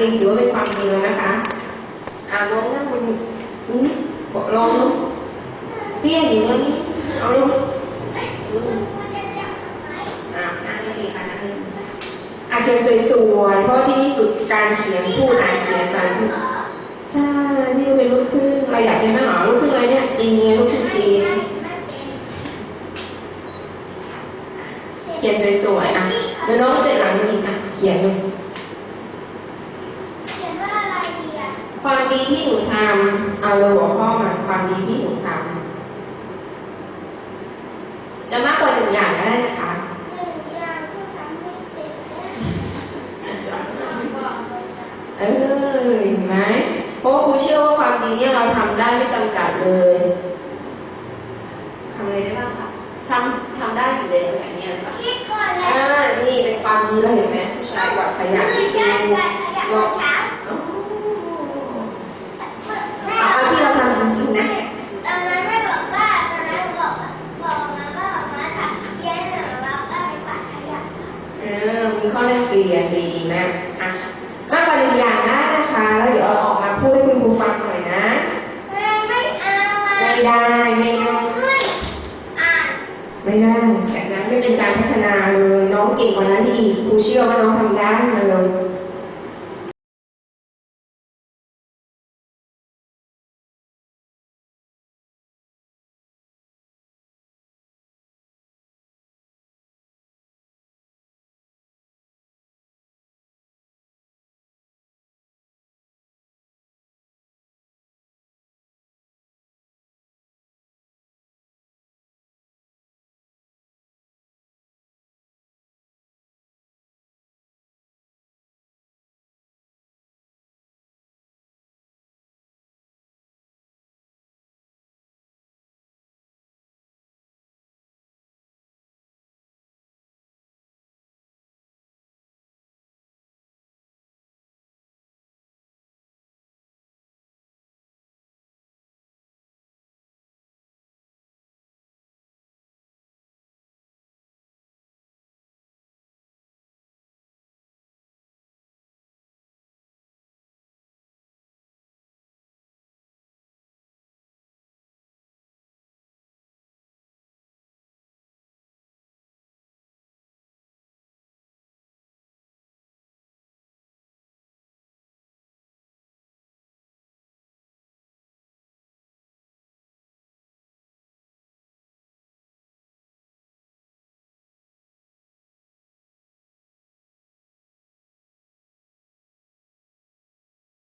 เองถือว่าเป็นความดีแล้วนะคะอ่าลงนะคุณอืมบอกลงเตี้ยอยู่ตรงนี้เอาลงอืมอ่านั่งให้ดีค่ะนั่งอะเขียนสวยๆเพราะที่นี่ฝึกการเขียนพูดอ่านเขียนการใช่พี่เป็นลูกครึ่งเราอยากเป็นทหารลูกครึ่งอะไรเนี่ยจีนไงลูกครึ่งจีนเขียนสวยๆอะเดี๋ยวน้องเสร็จหลังจริงอะเขียนเลยนว่าอะไรดีอะ ความ ดีที่หนูทำเอาเลยหัวข้อมาความดีที่หนูทำจะมากกว่าหนึ่งอย่างก็ได้นะคะหนึ่งอย่างที่ทำให้เสร็จแล้วเออเห็นไหมเพราะว่าครูเชื่อว่าความดีเนี่ยเราทำได้ไม่จำกัดเลยทำอะไรได้บ้างคะทำทำได้อยู่แล้วอย่างเนี้ยค่ะคิดก่อนเลอ่ายนี่เป็นความดีเราเห็นไหมผู้ชายกวาดขยะคือที่การดูกวาดขยะตอนเช้า อ๋อ แม่ เอาที่เราทำจริงๆนะ ตอนนั้นแม่บอกว่าตอนนั้นบอกบอกมาว่ามาค่ะเย็นหน่อยมาไปกวาดขยะ เออมีข้อแลก เปลี่ยนดีนะอะมากกว่าหนึ่งอย่างได้นะคะ แล้วเดี๋ยวเอาออกมาพูดให้คุณครูฟังหน่อยนะแม่ไม่เอาอะไม่ได้ไม่ได้ขึ้นอ่านไม่ได้แบบนั้นไม่เป็นการพัฒนาเลยน้องเก่งกว่านั้นอีกครูเชื่อว่าน้องทำได้เล